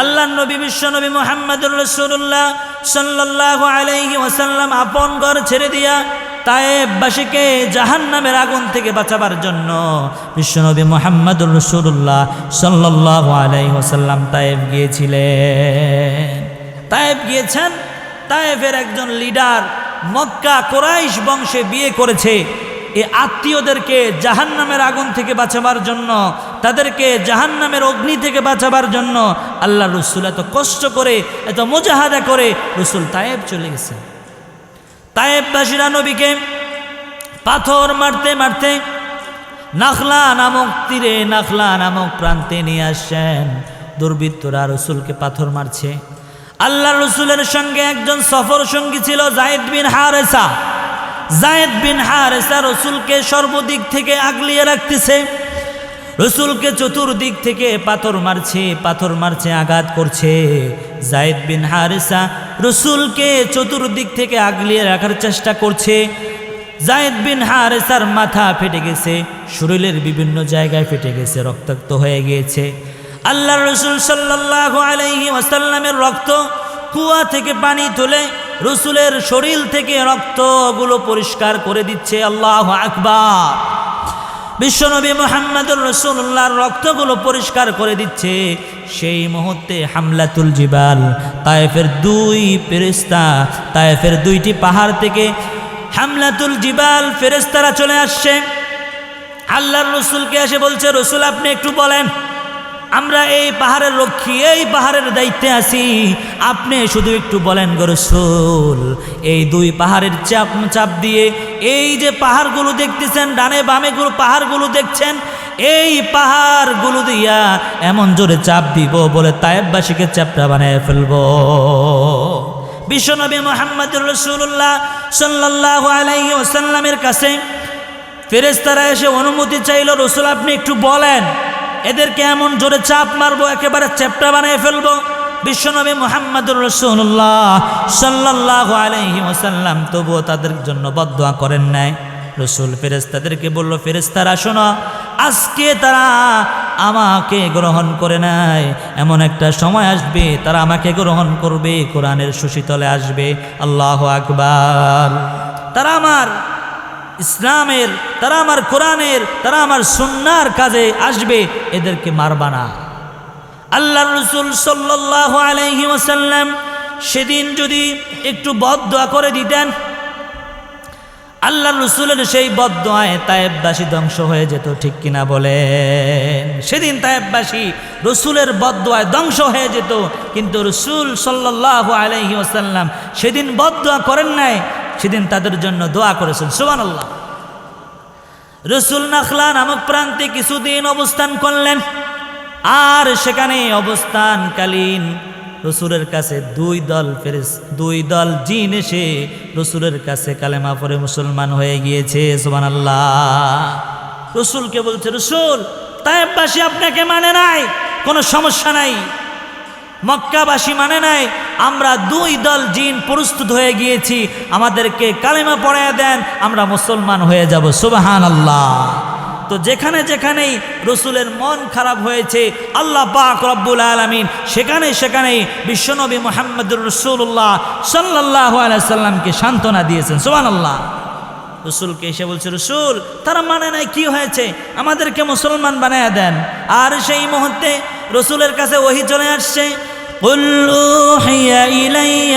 আল্লাহ নবী, বিশ্ব নবী মোহাম্মদুর রসুল্লাহ সাল্লাহ আলাইহি ওয়াসাল্লাম আপন ঘর ছেড়ে দিয়া তায়েববাসীকে জাহান নামের আগুন থেকে বাঁচাবার জন্য বিশ্বনবী মোহাম্মদুর রসুল্লাহ সাল্লাহ আলাইহি ওয়াসাল্লাম তায়েব গিয়েছিলেন। তায়েব গিয়েছেন, তায়েবের একজন লিডার মক্কা কোরাইশ বংশে বিয়ে করেছে। এ আত্মীয়দেরকে জাহান্নামের আগুন থেকে বাঁচাবার জন্য তাদেরকে জাহান্নামের অগ্নি থেকে বাঁচাবার জন্য আল্লাহ রসুল এত কষ্ট করে, এত মোজাহাদা করে রসুল তায়েব চলে গেছে তায়েববাসীরা নবীকে পাথর মারতে মারতে নাখলা নামক তীরে নাখলা নামক প্রান্তে নিয়ে আসছেন। দুর্বৃত্তরা রসুলকে পাথর মারছে। আল্লাহ রসুলের সঙ্গে একজন সফর সঙ্গী ছিল জায়েদ বিন হারেসা। জায়েদ বিন হারেসা রসুলকে সর্বদিক থেকে আগলিয়ে রাখতেছে। রসুলকে চতুর্দিক থেকে পাথর মারছে পাথর মারছে, আঘাত করছে। জায়েদ বিন হারেসা রসুলকে চতুর্দিক থেকে আগলিয়ে রাখার চেষ্টা করছে। জায়েদ বিন হারেসার মাথা ফেটে গেছে, শরীরের বিভিন্ন জায়গায় ফেটে গেছে, রক্তাক্ত হয়ে গিয়েছে। আল্লাহ রসুল সাল্লাহ আলাইহি ওয়াসাল্লামের রক্ত কুয়া থেকে পানি তুলে রসুলের শরীর থেকে রক্তগুলো পরিষ্কার করে দিচ্ছে। আল্লাহ আকবার। বিশ্বনবী মোহাম্মদুর রসুল্লাহর রক্তগুলো পরিষ্কার করে দিচ্ছে। সেই মুহূর্তে হামলাতুল জিবাল, তায়েফের দুই ফেরিস্তা তায়েফের দুইটি পাহাড় থেকে হামলাতুল জিবাল ফেরেস্তারা চলে আসছে। আল্লাহর রসুলকে এসে বলছে, রসুল, আপনি একটু বলেন। আমরা এই পাহাড়ের রক্ষী, এই পাহাড়ের দায়িত্বে আছি। আপনি শুধু একটু বলেন গো রসুল, এই দুই পাহাড়ের চাপ চাপ দিয়ে এই যে পাহাড়গুলো দেখতেছেন, ডানে বামে গুলো পাহাড়গুলো দেখছেন, এই পাহাড়গুলো দিয়া এমন জোরে চাপ দিব বলে তায়েববাসীকে চাপটা বানিয়ে ফেলব। বিশ্বনবী মোহাম্মদ রসুল্লাহ সাল্লাহ আলাইহি ওসাল্লামের কাছে ফেরেস্তারা এসে অনুমতি চাইল, রসুল আপনি একটু বলেন। এদেরকে এমন জোরে চাপ মারবো, একেবারে চ্যাপটা বানিয়ে ফেলব। বিশ্বনবী মোহাম্মদুর রসুল্লাহ সাল্লাহ আলহি ওসাল্লাম তবুও তাদের জন্য বদয়া করেন নাই। রসুল ফেরেস্তাদেরকে বলল ফেরেস্তারা শোনো, আজকে তারা আমাকে গ্রহণ করে নাই। এমন একটা সময় আসবে, তারা আমাকে গ্রহণ করবে, কোরআনের সুশীতলে আসবে। আল্লাহ আকবার। তারা আমার ইসলামের, তারা আমার কোরআনের, তারা আমার সুন্নার কাজে আসবে, এদেরকে মারবা না। আল্লাহ রসুল সাল্লাহ ওসাল্লাম সেদিন যদি একটু বদয়া করে দিতেন আল্লাহ রসুলের সেই বদয়ায় তায়েববাসী ধ্বংস হয়ে যেত, ঠিক কিনা বলেন? সেদিন তায়েববাসী রসুলের বদয়ায় ধ্বংস হয়ে যেত, কিন্তু রসুল সাল্লাহ আলহি ওসাল্লাম সেদিন বদয়া করেন নাই সেদিন তাদের জন্য দোয়া করেছেন সুবান আল্লাহ রসুল নাখলা নামক প্রান্তে কিছুদিন অবস্থান করলেন, আর সেখানে অবস্থানকালীন রসুলের কাছে দুই দল ফেরেস, দুই দল জিন এসে রসুলের কাছে কালেমা পরে মুসলমান হয়ে গিয়েছে সুবান আল্লাহ রসুলকে বলছে, রসুল তাইবাসী আপনাকে মানে নাই, কোনো সমস্যা নাই। মক্কাবাসী মানে নাই আমরা দুই দল জিন প্রস্তুত হয়ে গিয়েছি, আমাদেরকে কালেমা পড়ায় দেন, আমরা মুসলমান হয়ে যাব। সুবাহান আল্লাহ তো যেখানে যেখানেই রসুলের মন খারাপ হয়েছে, আল্লাহ পাক রব্বুল আলমিন সেখানে সেখানেই বিশ্বনবী মোহাম্মদুর রসুল্লাহ সাল্লাহ আলাইসাল্লামকে সান্ত্বনা দিয়েছেন। সুবান আল্লাহ রসুলকে এসে বলছে, রসুল, তারা মানে নাই কি হয়েছে? আমাদেরকে মুসলমান বানায় দেন। আর সেই মুহূর্তে রসুলের কাছে ওহি চলে আসছে। قل أوحي إلي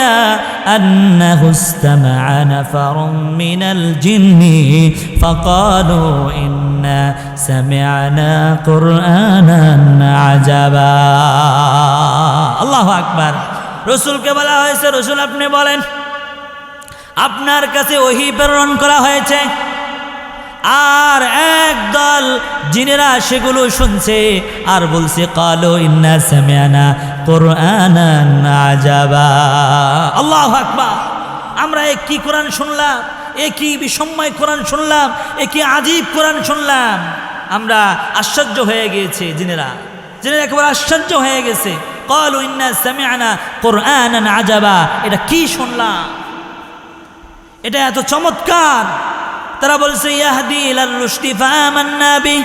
أنه استمع نفر من الجن فقالوا إنا سمعنا قرآنا عجبا الله أكبر রসুলকে বলা হয়েছে রসুল আপনি বলেন আপনার কাছে ওহি প্রেরণ করা হয়েছে আর একদল জিনেরা সেগুলো শুনছে আর বলছে কালো ইন্না সামিয়ানা কোরআনান আজাবা। আল্লাহ আকবার। আমরা এ কি কোরআন শুনলাম? এ কি বিস্ময় কোরআন শুনলাম? এ কি আজীব কোরআন শুনলাম? আমরা আশ্চর্য হয়ে গিয়েছে জিনেরা। জিনেরা একেবারে আশ্চর্য হয়ে গেছে। কালো ইন্না সামিয়ানা আজাবা। এটা কি শুনলাম? এটা এত চমৎকার। তারা বলছে, ইয়াহদি ইলার রুশদি ফামান্না বি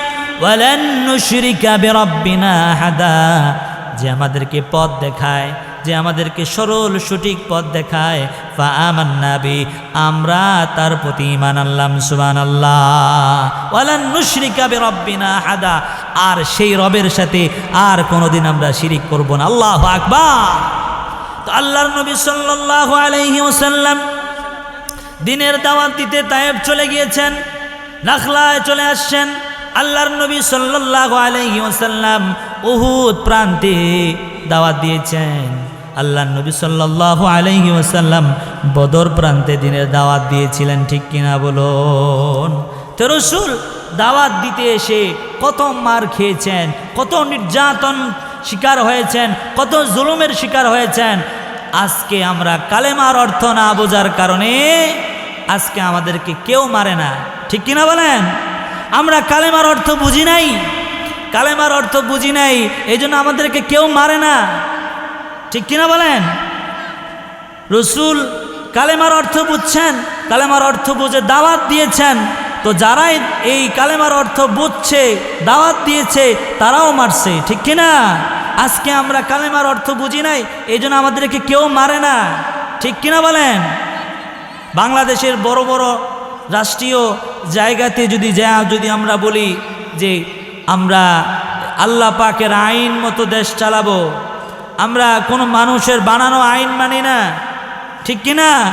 ওয়ালান নুশরিকা বিরাব্বিনা যে আমাদেরকে পথ দেখায়, যে আমাদেরকে সরল সঠিক পথ দেখায় ফা আমান্নাবি আমরা তার প্রতি ইমান আনলাম সুবান আল্লাহ ওয়ালান নুশরিকা বিরাব্বিনা হাদা আর সেই রবের সাথে আর কোনোদিন আমরা শিরিক করব না। আল্লাহু আকবার। তো আল্লাহর নবী সাল্লাল্লাহু আলাইহি ওয়াসাল্লাম দিনের দাওয়াত দিতে তায়েব চলে গিয়েছেন, নাখলায় চলে আসছেন। আল্লাহর নবী সাল্লাল্লাহু আলাইহি ওয়াসাল্লাম উহুদ প্রান্তে দাওয়াত দিয়েছেন। আল্লাহ নবী সাল্লাল্লাহু আলাইহি ওয়াসাল্লাম বদর প্রান্তে দিনের দাওয়াত দিয়েছিলেন, ঠিক কিনা বলুন? তো রসুল দাওয়াত দিতে এসে কত মার খেয়েছেন, কত নির্যাতন শিকার হয়েছেন, কত জুলুমের শিকার হয়েছেন। আজকে আমরা কালেমার অর্থ না বোঝার কারণে আজকে আমাদেরকে কেউ মারে না, ঠিক কিনা বলেন? আমরা কালেমার অর্থ বুঝি নাই। কালেমার অর্থ বুঝি নাই এই জন্য আমাদেরকে কেউ মারে না। ঠিক কিনা বলেন? রসুল কালেমার অর্থ বুঝছেন, কালেমার অর্থ বুঝে দাওয়াত দিয়েছেন। তো যারাই এই কালেমার অর্থ বুঝছে, দাওয়াত দিয়েছে, তারাও মারছে, ঠিক কিনা? আজকে আমরা কালেমার অর্থ বুঝি নাই এই জন্য আমাদেরকে কেউ মারে না। ঠিক কিনা বলেন? বাংলাদেশের বড় বড় রাষ্ট্রীয় জায়গাতে যদি যা, যদি আমরা বলি যে আমরা আল্লাহ পাকের আইন মতো দেশ চালাবো। আমরা কোনো মানুষের বানানো আইন মানি না। ঠিক কি না?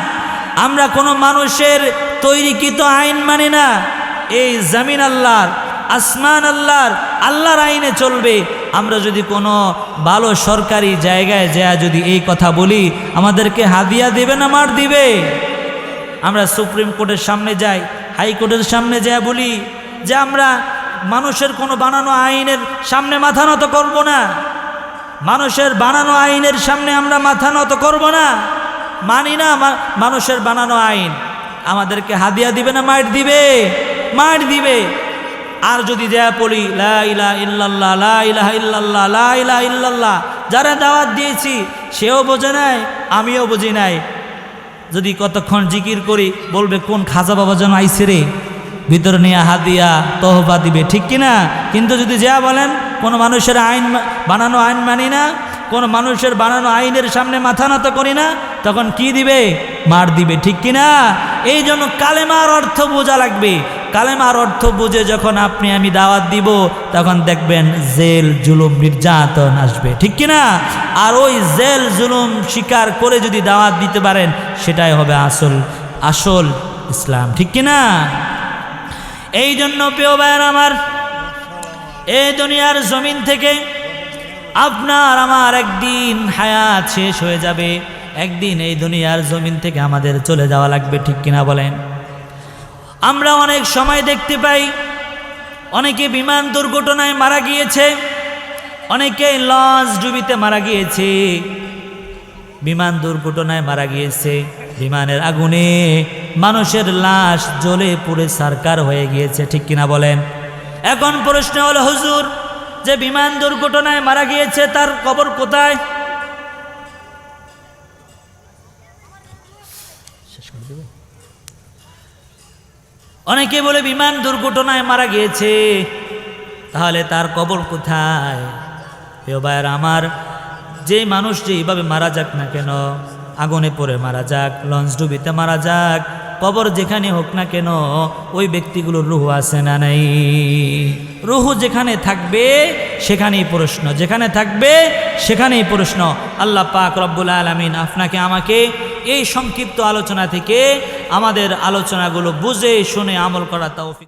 আমরা কোনো মানুষের তৈরিকৃত আইন মানি না। এই জামিন আল্লাহর, আসমান আল্লাহর আল্লাহর আইনে চলবে। আমরা যদি কোনো ভালো সরকারি জায়গায় যা যদি এই কথা বলি, আমাদেরকে হাদিয়া দেবে না মার দিবে? আমরা সুপ্রিম কোর্টের সামনে যাই, হাইকোর্টের সামনে যাই বলি যে আমরা মানুষের কোনো বানানো আইনের সামনে মাথা নত করব না। মানুষের বানানো আইনের সামনে আমরা মাথা নত করব না। মানি না মানুষের বানানো আইন। আমাদেরকে হাদিয়া দিবে না মাইট দিবে? মাইট দিবে। আর যদি দেয়া পড়ি, লা ইলা ইল্লাল্লাহ, লা ইলাহা ইল্লাল্লাহ, লা ইল্লাল্লাহ, যারা দাওয়াত দিয়েছি, সেও বোঝে নাই, আমিও বুঝি নাই। যদি কতক্ষণ জিকির করি, বলবে কোন খাজা বাবা যেন আইসে রে? ভিতরে নিয়ে হাদিয়া তহবা দিবে, ঠিক কিনা? কিন্তু যদি যা বলেন, কোনো মানুষের আইন বানানো আইন মানি না, কোনো মানুষের বানানো আইনের সামনে মাথা নত করি না, তখন কি দিবে? মার দিবে, ঠিক কিনা? এই জন্য কালেমার অর্থ বোঝা লাগবে। কালেমার অর্থ বুঝে যখন আপনি আমি দাওয়াত দিব, তখন দেখবেন জেল, জুলুম, নির্যাতন আসবে, ঠিক কিনা? আর ওই জেল, জুলুম স্বীকার করে যদি দাওয়াত দিতে পারেন, সেটাই হবে আসল আসল ইসলাম, ঠিক কিনা? এই জন্য প্রিয় ভাইয়ের আমার এই দুনিয়ার জমিন থেকে আপনার আমার একদিন হায়াত শেষ হয়ে যাবে। একদিন এই দুনিয়ার জমিন থেকে আমাদের চলে যাওয়া লাগবে, ঠিক কিনা বলেন? আমরা অনেক সময় দেখতে পাই, অনেকে বিমান দুর্ঘটনায় মারা গিয়েছে, অনেকে লঞ্চ ডুবিতে মারা গিয়েছে, বিমান দুর্ঘটনায় মারা গিয়েছে, বিমানের আগুনে মানুষের লাশ জ্বলে পুড়ে সারকার হয়ে গিয়েছে, ঠিক কিনা বলেন? এখন প্রশ্ন হলো, হুজুর, যে বিমান দুর্ঘটনায় মারা গিয়েছে, তার কবর কোথায়? অনেকে বলে, বিমান দুর্ঘটনায় মারা গিয়েছে, তাহলে তার কবর কোথায়? ভাইয়ের আমার, যে মানুষটি এইভাবে মারা যাক না কেন, আগুনে পড়ে মারা যাক লঞ্চ ডুবিতে মারা যাক কবর যেখানে হোক না কেন, ওই ব্যক্তিগুলোর রুহু আছে না নাই? রুহু যেখানে থাকবে, সেখানেই প্রশ্ন। যেখানে থাকবে, সেখানেই প্রশ্ন। আল্লাহ পাক রব্বুল আলমিন আপনাকে, আমাকে এই সংক্ষিপ্ত আলোচনা থেকে আমাদের আলোচনাগুলো বুঝে, শুনে আমল করা তৌফিক